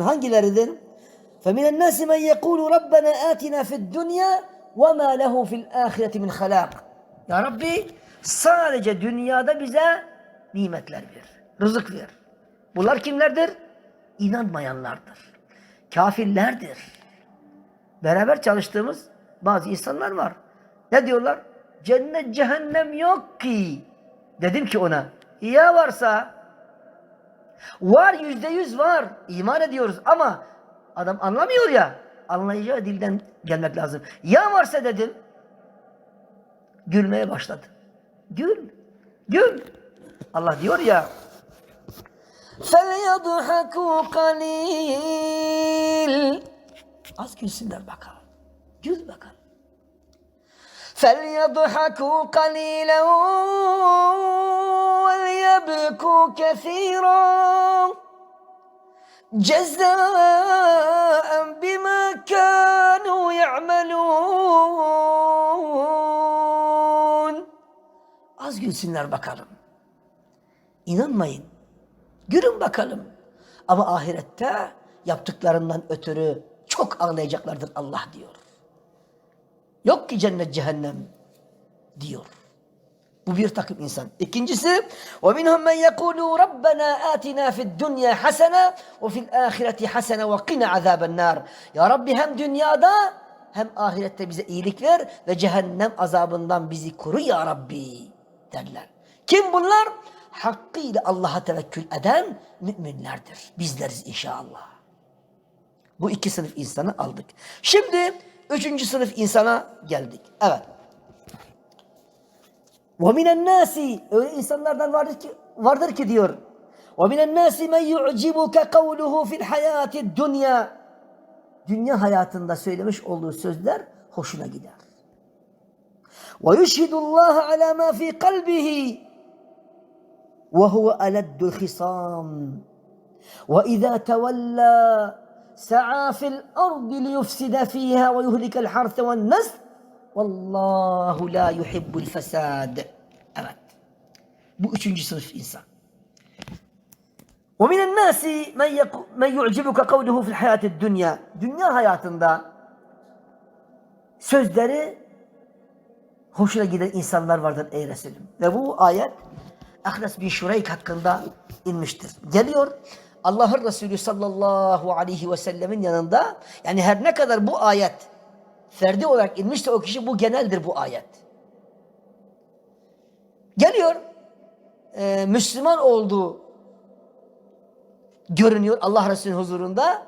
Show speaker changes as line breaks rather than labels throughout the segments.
Hangileridir? فَمِنَ النَّاسِ مَنْ يَقُولُ رَبَّنَا آتِنَا فِي الدُّنْيَا وَمَا لَهُ فِي الْآخِرَةِ مِنْ خَلَاقٍ Ya Rabbi sadece dünyada bize nimetler ver, rızık ver. Bunlar kimlerdir? İnanmayanlardır. Kafirlerdir. Beraber çalıştığımız bazı insanlar var. Ne diyorlar? Cennet cehennem yok ki. Dedim ki ona, ya varsa Var yüzde yüz var. İman ediyoruz ama adam anlamıyor ya. Anlayacağı dilden gelmek lazım. Ya varsa dedim. Gülmeye başladı. Gül. Gül. Allah diyor ya. فَلْيَضْحَكُوا قَلِيلٍ Az gülsünler bakalım. Gül bakalım. فَلْيَضْحَكُوا قَلِيلًا يبكوا كثيرا جزاء بما كانوا يعملون Az gülsünler bakalım. İnanmayın. Gülün bakalım. Ama ahirette yaptıklarından ötürü çok ağlayacaklardır Allah diyor. Yok ki cennet cehennem diyor. Bu bir takım insan. İkincisi وَمِنْهُمْ مَنْ يَقُولُ رَبَّنَا آتِنَا فِي الدُّنْيَا حَسَنًا وَفِي الْآخِرَةِ حَسَنًا وَقِنَا عَذَابَ النَّارِ Ya Rabbi hem dünyada hem ahirette bize iyilik ver ve cehennem azabından bizi koru ya Rabbi derler. Kim bunlar? Hakkıyla Allah'a tevekkül eden müminlerdir. Bizleriz inşallah. Bu iki sınıf insanı aldık. Şimdi üçüncü sınıf insana geldik. Evet. وَمِنَ النَّاسِ Öyle insanlardan vardır ki, vardır ki diyor. وَمِنَ النَّاسِ مَنْ يُعْجِبُكَ قَوْلُهُ فِي الْحَيَاةِ الدُّنْيَا Dünya hayatında söylemiş olduğu sözler hoşuna gider. وَيُشْهِدُ اللّٰهَ عَلَى مَا فِي قَلْبِهِ وَهُوَ أَلَدُّ الْخِصَامِ وَإِذَا تَوَلَّى سَعَى فِي الْأَرْضِ لِيُفْسِدَ فِيهَا وَيُهْلِكَ الْحَرْثَ وَالنَّسْلَ Vallahu la yuhibbul fesad. Evet. Bu üçüncü sınıf insan. وَمِنَ النَّاسِ مَنْ يُعْجِبُكَ قَوْلُهُ فِي الْحَيَاةِ الدُّنْيَا Dünya hayatında sözleri hoşuna giden insanlar vardır ey Resulüm. Ve bu ayet Ahnes bin Şureyk hakkında inmiştir. Geliyor Allah'ın Resulü sallallahu aleyhi ve sellemin yanında yani her ne kadar bu ayet ferdi olarak inmişse o kişi bu geneldir bu ayet. Geliyor e, Müslüman olduğu görünüyor Allah Resulü'nün huzurunda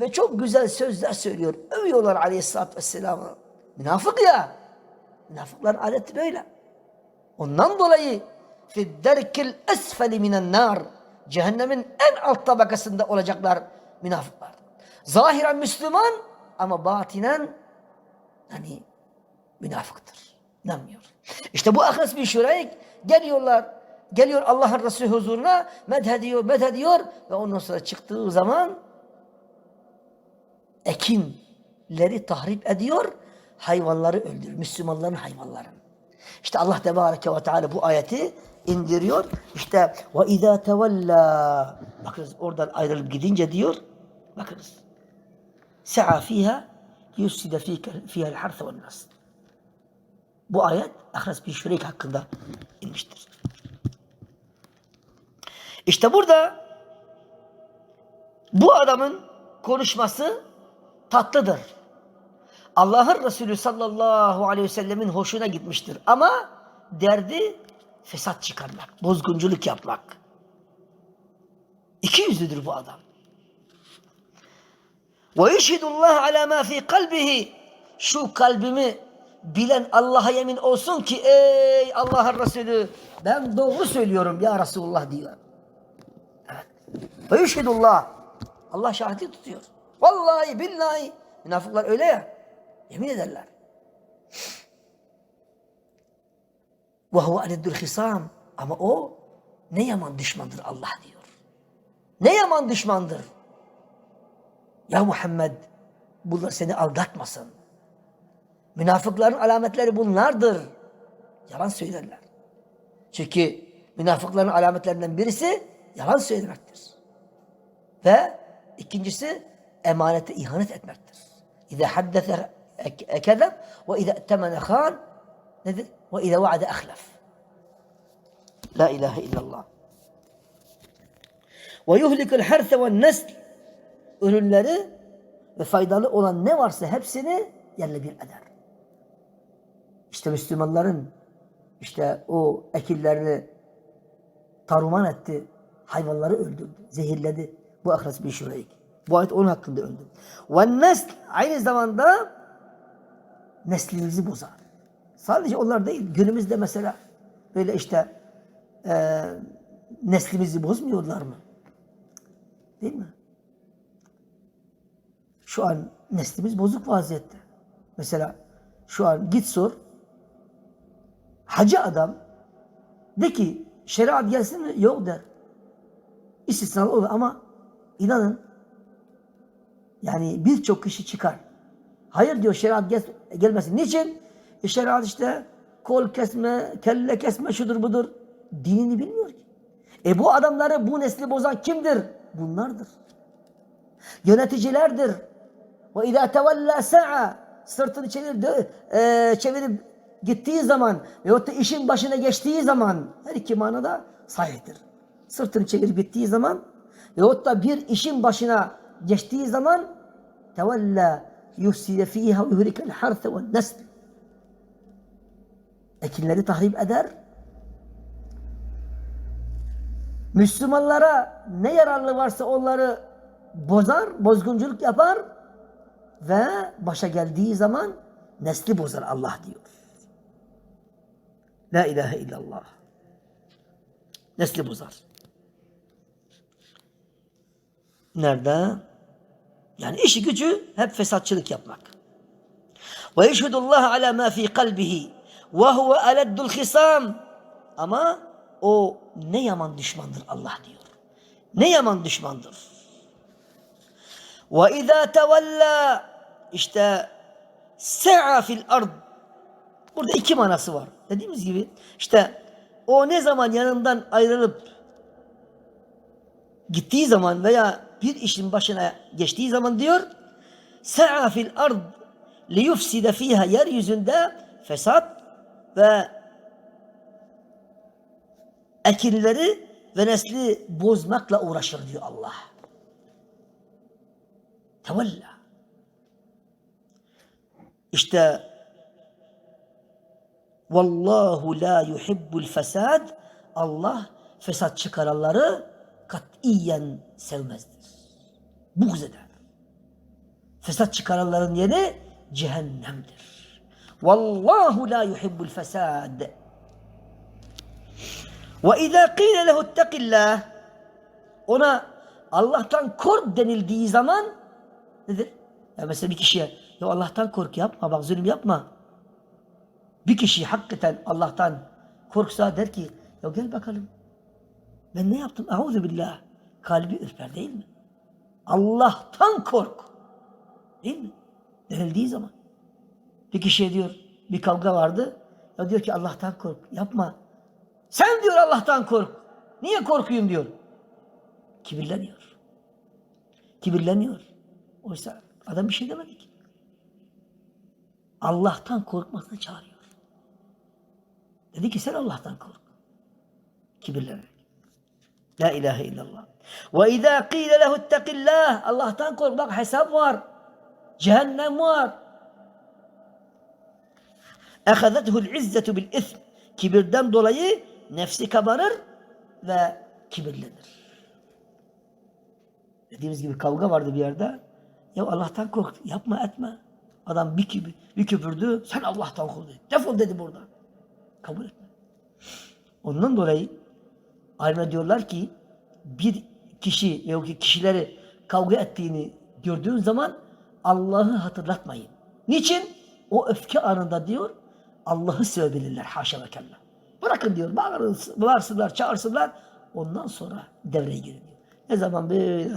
ve çok güzel sözler söylüyor. Övüyorlar aleyhissalatü vesselam'ı. Münafık ya. Münafıkların adeti böyle. Ondan dolayı fidderkil esfeli minen nar cehennemin en alt tabakasında olacaklar münafıklar. Zahiren Müslüman ama batinen yani münafıktır. İnanmıyor. İşte bu Ahnes bin Şureyk geliyorlar. Geliyor Allah'ın Resulü huzuruna medhediyor, medhediyor ve ondan sonra çıktığı zaman ekinleri tahrip ediyor, hayvanları öldürür. Müslümanların hayvanlarını. İşte Allah Tebareke ve Teala bu ayeti indiriyor. İşte ve izâ tevellâ bakınız oradan ayrılıp gidince diyor bakınız se'a fiha yufside fiha el-harth ve nasl. Bu ayet Ahres bin Şureyk hakkında inmiştir. İşte burada bu adamın konuşması tatlıdır. Allah'ın Resulü sallallahu aleyhi ve sellemin hoşuna gitmiştir. Ama derdi fesat çıkarmak, bozgunculuk yapmak. İki yüzlüdür bu adam. Ve yeşhidullah ala ma fi kalbihi. Şu kalbimi bilen Allah'a yemin olsun ki ey Allah'ın Resulü ben doğru söylüyorum ya Resulullah diyor. Ve yeşhidullah. Allah şahidi tutuyor. Vallahi billahi. Münafıklar öyle ya. Yemin ederler. Ve huve aleddül hisam. Ama o ne yaman düşmandır Allah diyor. Ne yaman düşmandır. Ya Muhammed bunlar seni aldatmasın. Münafıkların alametleri bunlardır. Yalan söylerler. Çünkü münafıkların alametlerinden birisi yalan söylemektir. Ve ikincisi emanete ihanet etmektir. İza haddese ekezeb ve iza temene khan nedir? Ve iza vaade ahlef. La ilahe illallah. Ve yuhlikul harse ve nesl ürünleri ve faydalı olan ne varsa hepsini yerle bir eder. İşte Müslümanların işte o ekillerini taruman etti. Hayvanları öldürdü, zehirledi. Bu ahras bir şurayık. Bu ayet onun hakkında öldü. Ve nesl aynı zamanda neslimizi bozar. Sadece onlar değil. Günümüzde mesela böyle işte e, neslimizi bozmuyorlar mı? Değil mi? Şu an neslimiz bozuk vaziyette. Mesela şu an git sor. Hacı adam de ki şeriat gelsin mi? Yok der. İstisnalı olur ama inanın yani birçok kişi çıkar. Hayır diyor şeriat gel, gelmesin. Niçin? E şeriat işte kol kesme, kelle kesme şudur budur. Dinini bilmiyor ki. E bu adamları bu nesli bozan kimdir? Bunlardır. Yöneticilerdir. Ve izâ tevellâ sa'a sırtını çevirip, e, çevirip gittiği zaman veyahut da işin başına geçtiği zaman her iki manada sahiptir. Sırtını çevirip gittiği zaman veyahut da bir işin başına geçtiği zaman tevella yufside fiha ve yuhrikel harse ve nesl ekinleri tahrip eder. Müslümanlara ne yararlı varsa onları bozar, bozgunculuk yapar ve başa geldiği zaman nesli bozar Allah diyor. La ilahe illallah. Nesli bozar. Nerede? Yani işi gücü hep fesatçılık yapmak. Ve yeşhedullah ala ma fi kalbihi ve huve aleddul hisam. Ama o ne yaman düşmandır Allah diyor. Ne yaman düşmandır. Ve izâ işte se'a fil ard. Burada iki manası var. Dediğimiz gibi işte o ne zaman yanından ayrılıp gittiği zaman veya bir işin başına geçtiği zaman diyor se'a fil ard li yufside fiha yeryüzünde fesat ve ekinleri ve nesli bozmakla uğraşır diyor Allah. Tevella. İşte Vallahu la yuhibbul fesad. Allah fesat çıkaranları katiyen sevmezdir. Buğz eder. Fesat çıkaranların yeri cehennemdir. Vallahu la yuhibbul fesad. Ve izâ qîle lehu ona Allah'tan kork denildiği zaman nedir? Ya mesela bir kişiye ya Allah'tan kork yapma bak zulüm yapma. Bir kişi hakikaten Allah'tan korksa der ki ya gel bakalım ben ne yaptım? Euzu billah. Kalbi ürper değil mi? Allah'tan kork. Değil mi? Denildiği zaman. Bir kişiye diyor bir kavga vardı. Ya diyor ki Allah'tan kork. Yapma. Sen diyor Allah'tan kork. Niye korkuyum diyor. Kibirleniyor. Kibirleniyor. Oysa adam bir şey demedi ki. Allah'tan korkmasını çağırıyor. Dedi ki sen Allah'tan kork. Kibirlenerek. La ilahe illallah. Ve izâ qîle lehu ittekillâh. Allah'tan kork. Bak hesap var. Cehennem var. Ehazethu'l izzetu bil ism. Kibirden dolayı nefsi kabarır ve kibirlenir. Dediğimiz gibi kavga vardı bir yerde. Ya Allah'tan kork. Yapma etme. Adam bir, kibir, bir küfürdü. Sen Allah'tan kork. Defol dedi burada. Kabul etme. Ondan dolayı alimler diyorlar ki bir kişi veya kişileri kavga ettiğini gördüğün zaman Allah'ı hatırlatmayın. Niçin? O öfke anında diyor Allah'ı sevebilirler. Haşa ve kella. Bırakın diyor. Bağırsın, bağırsınlar, çağırsınlar. Ondan sonra devreye girin diyor. Ne zaman böyle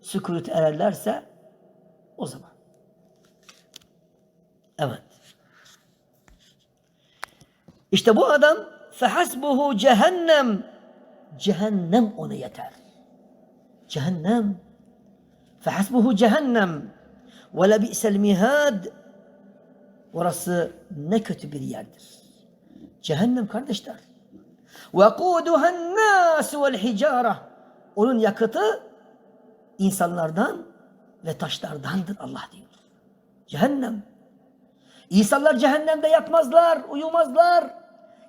sükut ererlerse o zaman. Evet. İşte bu adam fehasbuhu cehennem cehennem ona yeter. Cehennem Fehasbuhu cehennem ve lebi'sel mihad. Orası ne kötü bir yerdir. Cehennem kardeşler. وَقُودُهَا النَّاسُ وَالْحِجَارَةِ Onun yakıtı insanlardan ve taşlardandır Allah diyor. Cehennem. İnsanlar cehennemde yatmazlar, uyumazlar.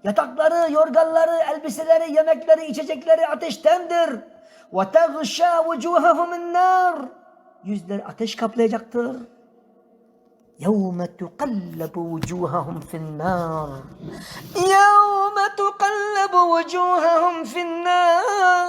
Yatakları, yorganları, elbiseleri, yemekleri, içecekleri ateştendir. وَتَغْشَى وُجُوهَهُمُ النَّارِ Yüzleri ateş kaplayacaktır. يَوْمَ تُقَلَّبُ وُجُوهَهُمْ فِي النَّارِ يَوْمَ تُقَلَّبُ وُجُوهَهُمْ فِي النَّارِ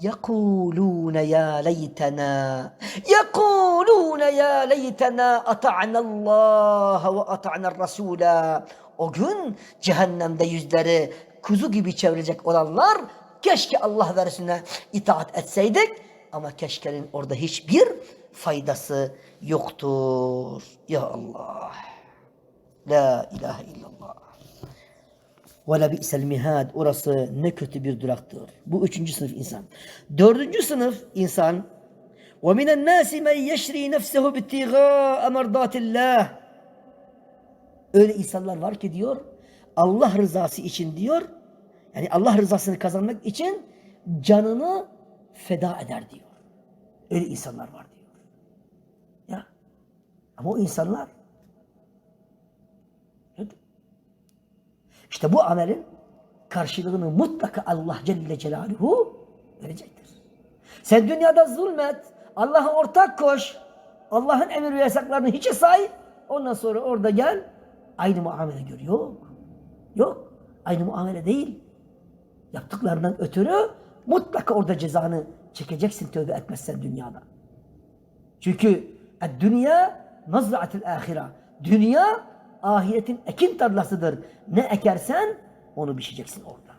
Yekulûne ya leytena. Yekulûne ya leytena ata'nallâhe ve ata'nar rasûlâ. O gün cehennemde yüzleri kuzu gibi çevrilecek olanlar keşke Allah ve itaat etseydik ama keşkenin orada hiçbir faydası yoktur. Ya Allah. La ilahe illallah. Ve la bi'sel. Orası ne kötü bir duraktır. Bu üçüncü sınıf insan. Dördüncü sınıf insan. Ve minen nasi men yeşri nefsehu bittigâ merdatillah. Öyle insanlar var ki diyor Allah rızası için diyor yani Allah rızasını kazanmak için canını feda eder diyor. Öyle insanlar var diyor. Ya. Ama o insanlar İşte bu amelin karşılığını mutlaka Allah Celle Celaluhu verecektir. Sen dünyada zulmet, Allah'a ortak koş, Allah'ın emir ve yasaklarını hiçe say, ondan sonra orada gel, aynı muamele gör. Yok. Yok. Aynı muamele değil. Yaptıklarından ötürü mutlaka orada cezanı çekeceksin tövbe etmezsen dünyada. Çünkü dünya nazraatil ahira. Dünya ahiretin ekin tarlasıdır. Ne ekersen onu biçeceksin orada.